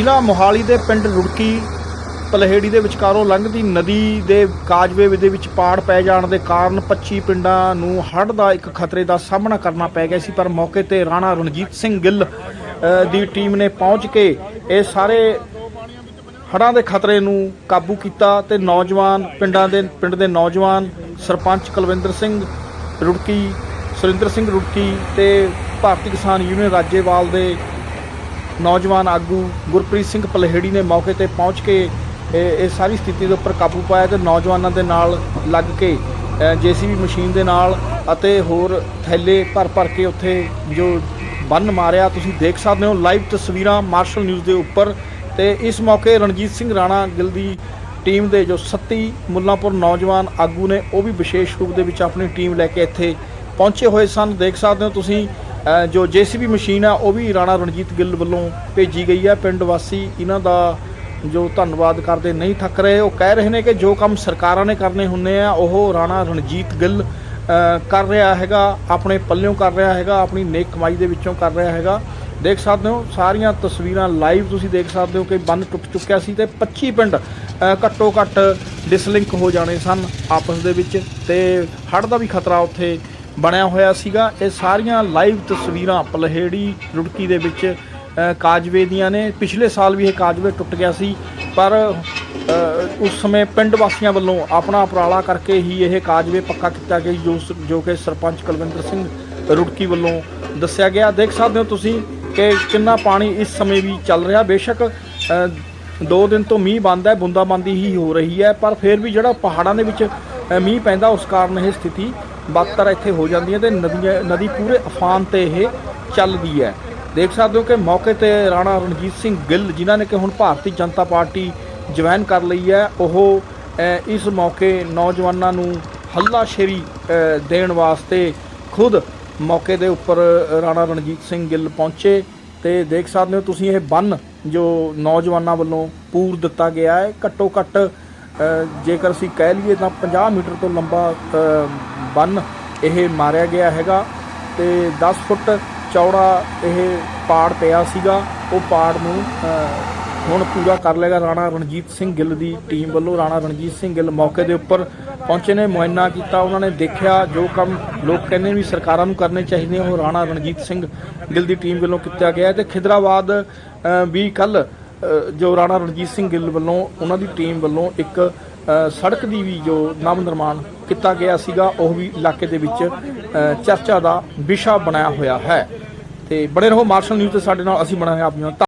ਜ਼ਿਲ੍ਹਾ ਮੋਹਾਲੀ ਦੇ ਪਿੰਡ ਰੁੜਕੀ ਪਲਹੇੜੀ ਦੇ ਵਿਚਕਾਰੋਂ ਲੰਘਦੀ ਨਦੀ ਦੇ ਕਾਜਵੇ ਦੇ ਵਿੱਚ ਪਾੜ ਪੈ ਜਾਣ ਦੇ ਕਾਰਨ 25 ਪਿੰਡਾਂ ਨੂੰ ਹੜ੍ਹ ਦਾ ਇੱਕ ਖਤਰੇ ਦਾ ਸਾਹਮਣਾ ਕਰਨਾ ਪੈ ਗਿਆ ਸੀ, ਪਰ ਮੌਕੇ ਤੇ ਰਾਣਾ ਰਣਜੀਤ ਸਿੰਘ ਗਿੱਲ ਦੀ ਟੀਮ ਨੇ ਪਹੁੰਚ ਕੇ ਇਹ ਸਾਰੇ ਹੜ੍ਹਾਂ ਦੇ ਖਤਰੇ ਨੂੰ ਕਾਬੂ ਕੀਤਾ ਤੇ ਨੌਜਵਾਨ ਪਿੰਡਾਂ ਦੇ, ਪਿੰਡ ਦੇ ਨੌਜਵਾਨ ਸਰਪੰਚ ਕੁਲਵਿੰਦਰ ਸਿੰਘ ਰੁੜਕੀ, ਸੁਰਿੰਦਰ ਸਿੰਘ ਰੁੜਕੀ ਤੇ ਭਾਰਤੀ ਕਿਸਾਨ ਯੂਨੀਅਨ ਰਾਜੇਵਾਲ ਦੇ ਨੌਜਵਾਨ ਆਗੂ ਗੁਰਪ੍ਰੀਤ ਸਿੰਘ ਪਲਹੇੜੀ ਨੇ ਮੌਕੇ ਤੇ ਪਹੁੰਚ ਕੇ ਇਹ ਇਹ ਸਾਰੀ ਸਥਿਤੀ ਦੇ ਉੱਪਰ ਕਾਬੂ ਪਾਇਆ ਤੇ ਨੌਜਵਾਨਾਂ ਦੇ ਨਾਲ ਲੱਗ ਕੇ ਜੀਸੀਬੀ ਮਸ਼ੀਨ ਦੇ ਨਾਲ ਅਤੇ ਹੋਰ ਥੈਲੇ ਭਰ ਭਰ ਕੇ ਉੱਥੇ ਜੋ ਬੰਨ ਮਾਰਿਆ, ਤੁਸੀਂ ਦੇਖ ਸਕਦੇ ਹੋ ਲਾਈਵ ਤਸਵੀਰਾਂ ਮਾਰਸ਼ਲ ਨਿਊਜ਼ ਦੇ ਉੱਪਰ ਤੇ ਇਸ ਮੌਕੇ ਰਣਜੀਤ ਸਿੰਘ ਰਾਣਾ ਗਿੱਲ ਦੀ ਟੀਮ ਦੇ ਜੋ ਸੱਤੀ ਮੁੱਲਾਂਪੁਰ ਨੌਜਵਾਨ ਆਗੂ ਨੇ, ਉਹ ਵੀ ਵਿਸ਼ੇਸ਼ ਰੂਪ ਦੇ ਵਿੱਚ ਆਪਣੀ ਟੀਮ ਲੈ ਕੇ ਇੱਥੇ ਪਹੁੰਚੇ ਹੋਏ ਸਨ। ਦੇਖ ਸਕਦੇ ਹੋ ਤੁਸੀਂ ਜੋ ਜੀਸੀਬੀ ਮਸ਼ੀਨ ਆ, ਉਹ ਵੀ ਰਾਣਾ ਰਣਜੀਤ ਗਿੱਲ ਵੱਲੋਂ ਭੇਜੀ ਗਈ ਹੈ ਪਿੰਡ ਵਾਸੀ ਇਹਨਾਂ ਦਾ ਜੋ ਧੰਨਵਾਦ ਕਰਦੇ ਨਹੀਂ ਥੱਕ ਰਹੇ, ਉਹ ਕਹਿ ਰਹੇ ਨੇ ਕਿ ਜੋ ਕੰਮ ਸਰਕਾਰਾਂ ਨੇ ਕਰਨੇ ਹੁੰਦੇ ਆ, ਉਹ ਰਾਣਾ ਰਣਜੀਤ ਗਿੱਲ ਕਰ ਰਿਹਾ ਹੈਗਾ, ਆਪਣੇ ਪੱਲਿਓਂ ਕਰ ਰਿਹਾ ਹੈਗਾ, ਆਪਣੀ ਨੇਕ ਕਮਾਈ ਦੇ ਵਿੱਚੋਂ ਕਰ ਰਿਹਾ ਹੈਗਾ। ਦੇਖ ਸਕਦੇ ਹੋ, ਸਾਰੀਆਂ ਤਸਵੀਰਾਂ ਲਾਈਵ ਤੁਸੀਂ ਦੇਖ ਸਕਦੇ ਹੋ ਕਿ ਬੰਨ ਟੁੱਟ ਚੁੱਕਿਆ ਸੀ ਤੇ 25 ਪਿੰਡ ਘੱਟੋ ਘੱਟ ਡਿਸਲਿੰਕ ਹੋ ਜਾਣੇ ਸਨ ਆਪਸ ਦੇ ਵਿੱਚ ਤੇ ਹੜ੍ਹ ਦਾ ਵੀ ਖਤਰਾ ਉੱਥੇ ਬਣਿਆ ਹੋਇਆ ਸੀਗਾ। ਇਹ ਸਾਰੀਆਂ ਲਾਈਵ ਤਸਵੀਰਾਂ ਪਲਹੇੜੀ ਰੁੜਕੀ ਦੇ ਵਿੱਚ ਕਾਜਵੇ ਦੀਆਂ ਨੇ। ਪਿਛਲੇ ਸਾਲ ਵੀ ਇਹ ਕਾਜਵੇ ਟੁੱਟ ਗਿਆ ਸੀ, ਪਰ ਉਸ ਸਮੇਂ ਪਿੰਡ ਵਾਸੀਆਂ ਵੱਲੋਂ ਆਪਣਾ ਉਪਰਾਲਾ ਕਰਕੇ ਹੀ ਇਹ ਕਾਜਵੇ ਪੱਕਾ ਕੀਤਾ ਗਿਆ, ਜੋ ਸ- ਜੋ ਕਿ ਸਰਪੰਚ ਕੁਲਵਿੰਦਰ ਸਿੰਘ ਰੁੜਕੀ ਵੱਲੋਂ ਦੱਸਿਆ ਗਿਆ। ਦੇਖ ਸਕਦੇ ਹੋ ਤੁਸੀਂ ਕਿ ਕਿੰਨਾ ਪਾਣੀ ਇਸ ਸਮੇਂ ਵੀ ਚੱਲ ਰਿਹਾ। ਬੇਸ਼ੱਕ ਦੋ ਦਿਨ ਤੋਂ ਮੀਂਹ ਬੰਦ ਹੈ, ਬੂੰਦਾਬਾਂਦੀ ਹੀ ਹੋ ਰਹੀ ਹੈ, ਪਰ ਫਿਰ ਵੀ ਜਿਹੜਾ ਪਹਾੜਾਂ ਦੇ ਵਿੱਚ ਮੀਂਹ ਪੈਂਦਾ, ਉਸ ਕਾਰਨ ਇਹ ਸਥਿਤੀ ਬਦਤਰ ਇੱਥੇ ਹੋ ਜਾਂਦੀ ਹੈ ਤੇ ਨਦੀਆਂ, ਨਦੀ ਪੂਰੇ ਅਫਾਨ ਤੇ ਇਹ ਚੱਲਦੀ ਹੈ। ਦੇਖ ਸਕਦੇ ਹੋ ਕਿ ਮੌਕੇ ਤੇ ਰਾਣਾ ਰਣਜੀਤ ਸਿੰਘ ਗਿੱਲ, ਜਿਨ੍ਹਾਂ ਨੇ ਕਿ ਹੁਣ ਭਾਰਤੀ ਜਨਤਾ ਪਾਰਟੀ ਜੁਆਇਨ ਕਰ ਲਈ ਹੈ, ਉਹ ਇਸ ਮੌਕੇ ਨੌਜਵਾਨਾਂ ਨੂੰ ਹੱਲਾ ਸ਼ੇਰੀ ਦੇਣ ਵਾਸਤੇ ਖੁਦ ਮੌਕੇ ਦੇ ਉੱਪਰ ਰਾਣਾ ਰਣਜੀਤ ਸਿੰਘ ਗਿੱਲ ਪਹੁੰਚੇ ਤੇ ਦੇਖ ਸਕਦੇ ਹੋ ਤੁਸੀਂ ਇਹ ਬੰਨ ਜੋ ਨੌਜਵਾਨਾਂ ਵੱਲੋਂ ਪੂਰ ਦਿੱਤਾ ਗਿਆ ਹੈ। ਘੱਟੋ ਘੱਟ ਜੇਕਰ ਅਸੀਂ ਕਹਿ ਲਈਏ ਤਾਂ 50 ਮੀਟਰ ਤੋਂ ਲੰਬਾ ਬੰਨ ਇਹ ਮਾਰਿਆ ਗਿਆ ਹੈਗਾ ਤੇ 10 ਫੁੱਟ ਚੌੜਾ ਇਹ ਪਾੜ ਪਿਆ ਸੀਗਾ। ਉਹ ਪਾੜ ਨੂੰ ਹੁਣ ਪੂਰਾ ਕਰ ਲੇਗਾ ਰਾਣਾ ਰਣਜੀਤ ਸਿੰਘ ਗਿੱਲ ਦੀ ਟੀਮ ਵੱਲੋਂ। ਰਾਣਾ ਰਣਜੀਤ ਸਿੰਘ ਗਿੱਲ ਮੌਕੇ ਦੇ ਉੱਪਰ ਪਹੁੰਚੇ ਨੇ ਮੁਆਇਨਾ ਕੀਤਾ ਉਹਨਾਂ ਨੇ ਦੇਖਿਆ ਜੋ ਕੰਮ ਲੋਕ ਕਹਿੰਦੇ ਵੀ ਸਰਕਾਰਾਂ ਨੂੰ ਕਰਨੇ ਚਾਹੀਦੇ ਆ, ਉਹ ਰਾਣਾ ਰਣਜੀਤ ਸਿੰਘ ਗਿੱਲ ਦੀ ਟੀਮ ਵੱਲੋਂ ਕੀਤਾ ਗਿਆ ਹੈ। ਤੇ ਖਿਦਰਾਬਾਦ ਵੀ ਕੱਲ ਜੋ ਰਾਣਾ ਰਣਜੀਤ ਸਿੰਘ ਗਿੱਲ ਵੱਲੋਂ ਉਹਨਾਂ ਦੀ ਟੀਮ ਵੱਲੋਂ ਇੱਕ ਸੜਕ ਦੀ ਵੀ ਜੋ ਨਵ ਨਿਰਮਾਣ ਕੀਤਾ ਗਿਆ ਸੀਗਾ, ਉਹ ਵੀ ਇਲਾਕੇ ਦੇ ਵਿੱਚ ਚਰਚਾ ਦਾ ਵਿਸ਼ਾ ਬਣਾਇਆ ਹੋਇਆ ਹੈ। ਤੇ ਬਣੇ ਰਹੋ ਮਾਰਸ਼ਲ ਨਿਊਜ਼ ਤੇ ਸਾਡੇ ਨਾਲ, ਅਸੀਂ ਬਣਾਇਆ ਆਪਣੀਆਂ